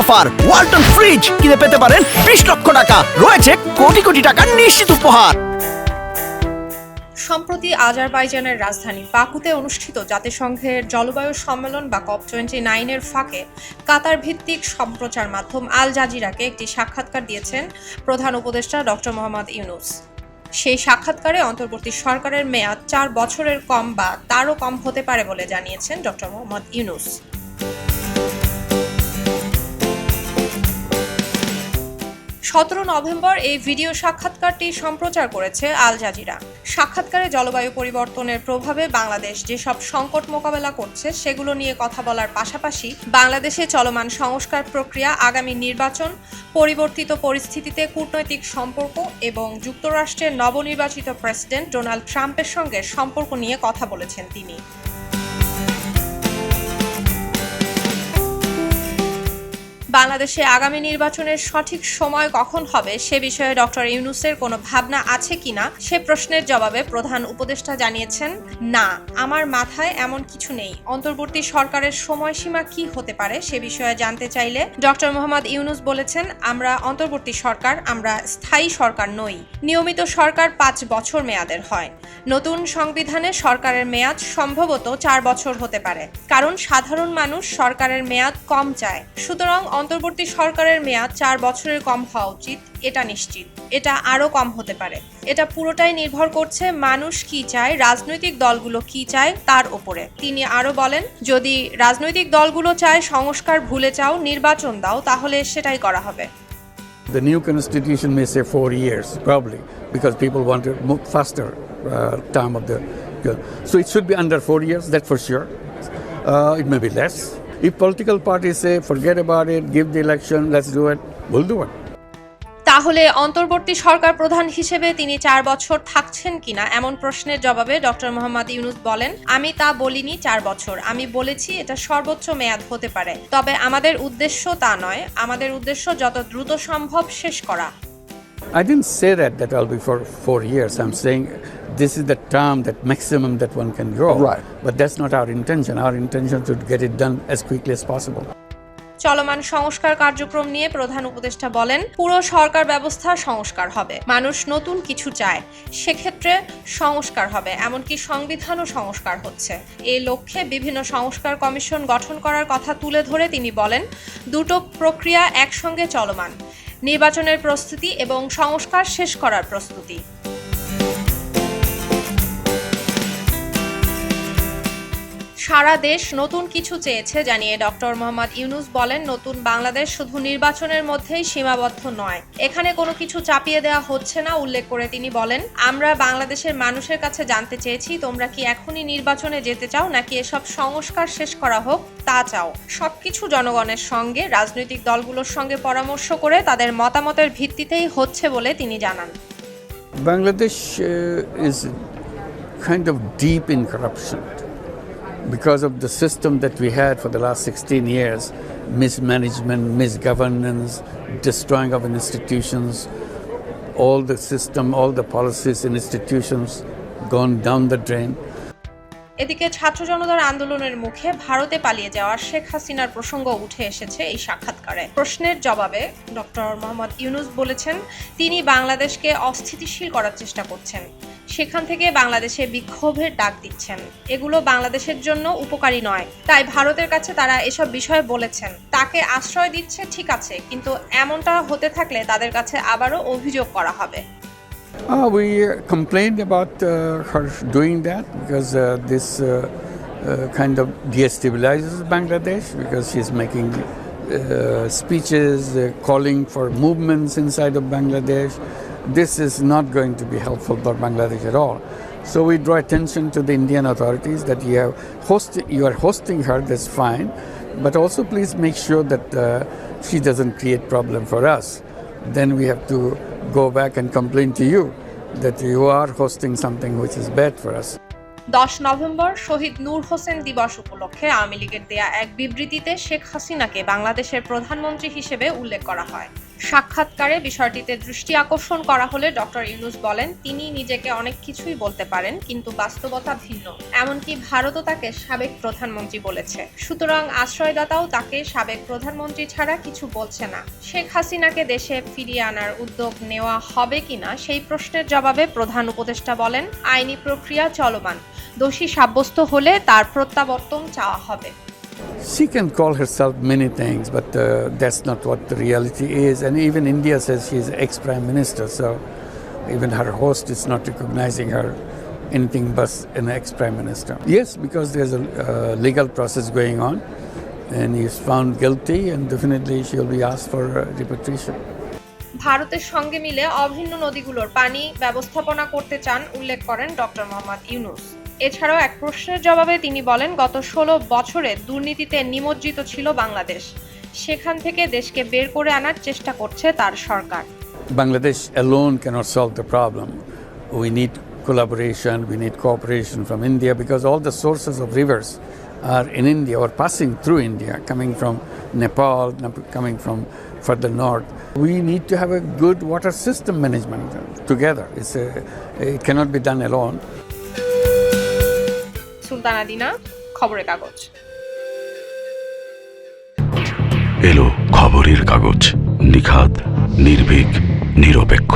Offer. Walton fridge কিনে পেতে পারেন বিশ লক্ষ টাকা। রয়েছে কোটি কোটি টাকার নিশ্চিত উপহার। সম্প্রতি আজারবাইজানের রাজধানী বাকুতে অনুষ্ঠিত জাতিসংঘের জলবায়ু সম্মেলন বা কপ টোয়েন্টি নাইনের ফাঁকে কাতার ভিত্তিক সম্প্রচার মাধ্যম আল জাজিরাকে একটি সাক্ষাৎকার দিয়েছেন প্রধান উপদেষ্টা ডক্টর মোহাম্মদ ইউনুস। সেই সাক্ষাৎকারে অন্তর্বর্তী সরকারের মেয়াদ চার বছরের কম বা তারও কম হতে পারে বলে জানিয়েছেন ডক্টর মোহাম্মদ ইউনুস। সতেরো নভেম্বর এই ভিডিও সাক্ষাৎকারটি সম্প্রচার করেছে আল জাজিরা। সাক্ষাৎকারে জলবায়ু পরিবর্তনের প্রভাবে বাংলাদেশ যেসব সংকট মোকাবেলা করছে, সেগুলো নিয়ে কথা বলার পাশাপাশি বাংলাদেশে চলমান সংস্কার প্রক্রিয়া, আগামী নির্বাচন, পরিবর্তিত পরিস্থিতিতে কূটনৈতিক সম্পর্ক এবং যুক্তরাষ্ট্রের নবনির্বাচিত প্রেসিডেন্ট ডোনাল্ড ট্রাম্পের সঙ্গে সম্পর্ক নিয়ে কথা বলেছেন তিনি। বাংলাদেশে আগামী নির্বাচনের সঠিক সময় কখন হবে সে বিষয়ে ডক্টর ইউনুসের কোনো ভাবনা আছে কিনা? সে প্রশ্নের জবাবে প্রধান উপদেষ্টা জানিয়েছেন, না, আমার মাথায় এমন কিছু নেই। অন্তর্বর্তী সরকারের সময়সীমা কি হতে পারে সে বিষয়ে জানতে চাইলে ডক্টর মোহাম্মদ ইউনুস বলেছেন, আমরা অন্তর্বর্তী সরকার, আমরা স্থায়ী সরকার নই। নিয়মিত সরকার পাঁচ বছর মেয়াদের হয়। নতুন সংবিধানে সরকারের মেয়াদ সম্ভবত চার বছর হতে পারে। কারণ সাধারণ মানুষ সরকারের মেয়াদ কম চায়। সুতরাং অন্তর্বর্তী সরকারের মেয়াদ চার বছরের কম হওয়া উচিত এটা নিশ্চিত এটা আরও কম হতে পারে এটা পুরোটাই নির্ভর করছে মানুষ কি চায় রাজনৈতিক দলগুলো কি চায় তার ওপরে তিনি আরও বলেন যদি রাজনৈতিক দলগুলো চায় সংস্কার ভুলে চাও নির্বাচন দাও তাহলে সেটাই করা হবে The new constitution may say four years, probably, because people want move faster uh, time of the. So it should be under four years, that's for sure. Uh, it may be less. If political parties say, forget about it, give the election, let's do it, we'll do it. তাহলে অন্তর্বর্তী সরকার প্রধান হিসেবে তিনি চার বছর থাকছেন কিনা? এমন প্রশ্নের জবাবে ডক্টর মোহাম্মদ ইউনুস বলেন আমি তা বলিনি চার বছর। আমি বলেছি এটা সর্বোচ্চ মেয়াদ হতে পারে। তবে আমাদের উদ্দেশ্য তা নয়। আমাদের উদ্দেশ্য যত দ্রুত সম্ভব শেষ করা। I didn't say that that I'll be for four years. I'm saying this is the term, that maximum that one can grow. Right. But that's not our intention. Our intention is to get it done as quickly as possible. চলমান সংস্কার কার্যক্রম নিয়ে প্রধান উপদেষ্টা বলেন পুরো সরকার ব্যবস্থা সংস্কার হবে মানুষ নতুন কিছু চায় সেক্ষেত্রে সংস্কার হবে এমনকি সংবিধানও সংস্কার হচ্ছে এই লক্ষ্যে বিভিন্ন সংস্কার কমিশন গঠন করার কথা তুলে ধরে তিনি বলেন দুটো প্রক্রিয়া একসঙ্গে চলমান নির্বাচনের প্রস্তুতি এবং সংস্কার শেষ করার প্রস্তুতি সারা দেশ নতুন কিছু চেয়েছে জানিয়ে ডক্টর মোহাম্মদ ইউনুস বলেন নতুন বাংলাদেশ শুধু নির্বাচনের মধ্যেই সীমাবদ্ধ নয়। এখানে কোনো কিছু চাপিয়ে দেওয়া হচ্ছে না উল্লেখ করে তিনি বলেন আমরা বাংলাদেশের মানুষের কাছে জানতে চেয়েছি তোমরা কি এখনই নির্বাচনে যেতে চাও নাকি এসব সংস্কার শেষ করা হোক তা চাও? সবকিছু জনগণের সঙ্গে রাজনৈতিক দলগুলোর সঙ্গে পরামর্শ করে তাদের মতামতের ভিত্তিতেই হচ্ছে বলে তিনি জানান। uh, is kind of deep in corruption. Because of the system that we had for the last 16 years mismanagement, misgovernance, destroying of institutions, all the system, all the policies and institutions gone down the drain. এদিকে ছাত্র জনতার আন্দোলনের মুখে ভারতে পালিয়ে যাওয়া শেখ হাসিনার প্রসঙ্গ উঠে এসেছে এই সাক্ষাৎকারে প্রশ্নের জবাবে ডক্টর মোহাম্মদ ইউনুস বলেছেন তিনি বাংলাদেশকে অস্থিতিশীল করার চেষ্টা করছেন সেখান থেকে বাংলাদেশে বিক্ষোভের ডাক দিচ্ছেন এগুলো বাংলাদেশের জন্য উপকারী নয় তাই ভারতের কাছে তারা এসব বিষয়ে বলেছেন তাকে আশ্রয় দিচ্ছে ঠিক আছে কিন্তু এমনটা হতে থাকলে তাদের কাছে আবারও অভিযোগ করা হবে Uh, we uh, complained about uh, her doing that because uh, this uh, uh, kind of destabilizes Bangladesh because she's making uh, speeches, uh, calling for movements inside of Bangladesh. This is not going to be helpful for Bangladesh at all. So we draw attention to the Indian authorities that you have host, you are hosting her. That's fine, but also please make sure that uh, she doesn't create problem for us. Then we have to go back and complain to you that you are hosting something which is bad for us. দশ November শহীদ নূর হোসেন দিবস উপলক্ষে আওয়ামী লীগের দেয়া এক বিবৃতিতে শেখ হাসিনাকে বাংলাদেশের প্রধানমন্ত্রী হিসেবে উল্লেখ করা হয় সাক্ষাৎকারে বিষয়টিতে দৃষ্টি আকর্ষণ করা হলে ডক্টর ইউনুস বলেন, তিনি নিজেকে অনেক কিছুই বলতে পারেন, কিন্তু বাস্তবতা ভিন্ন। এমনকি ভারতও তাকে সাবেক প্রধানমন্ত্রী বলেছে। সুতরাং আশ্রয়দাতাও তাকে সাবেক প্রধানমন্ত্রী ছাড়া কিছু বলছে না। শেখ হাসিনাকে দেশে ফিরিয়ে আনার উদ্যোগ নেওয়া হবে কিনা সেই প্রশ্নের জবাবে প্রধান উপদেষ্টা বলেন, আইনি প্রক্রিয়া চলমান। দোষী সাব্যস্ত হলে তার প্রত্যাবর্তন চাওয়া হবে। She can call herself many things, but uh, that's not what the reality is. And even India says she's ex prime minister, so even her host is not recognizing her anything but an ex prime minister. Yes, because there's a uh, legal process going on, and he's found guilty, and definitely she'll be asked for uh, repatriation. ভারতের সঙ্গে মিলে অভিন্ন নদীগুলোর পানি ব্যবস্থাপনা করতে চান উল্লেখ করেন ডক্টর মোহাম্মদ ইউনুস এছাড়াও এক প্রশ্নের জবাবে তিনি বলেন, গত ষোলো বছরে দুর্নীতিতে নিমজ্জিত ছিল বাংলাদেশ। সেখান থেকে দেশকে বের করে আনার চেষ্টা করছে তার সরকার। Bangladesh alone cannot solve the problem we need collaboration we need cooperation from India because all the sources of rivers are in India are passing through India coming from Nepal coming from the north we need to have a good water system management together it's a it cannot be done alone Sultana Dina খবরের কাগজ। এলো খবরের কাগজ নিখাত নির্ভীক নিরপেক্ষ।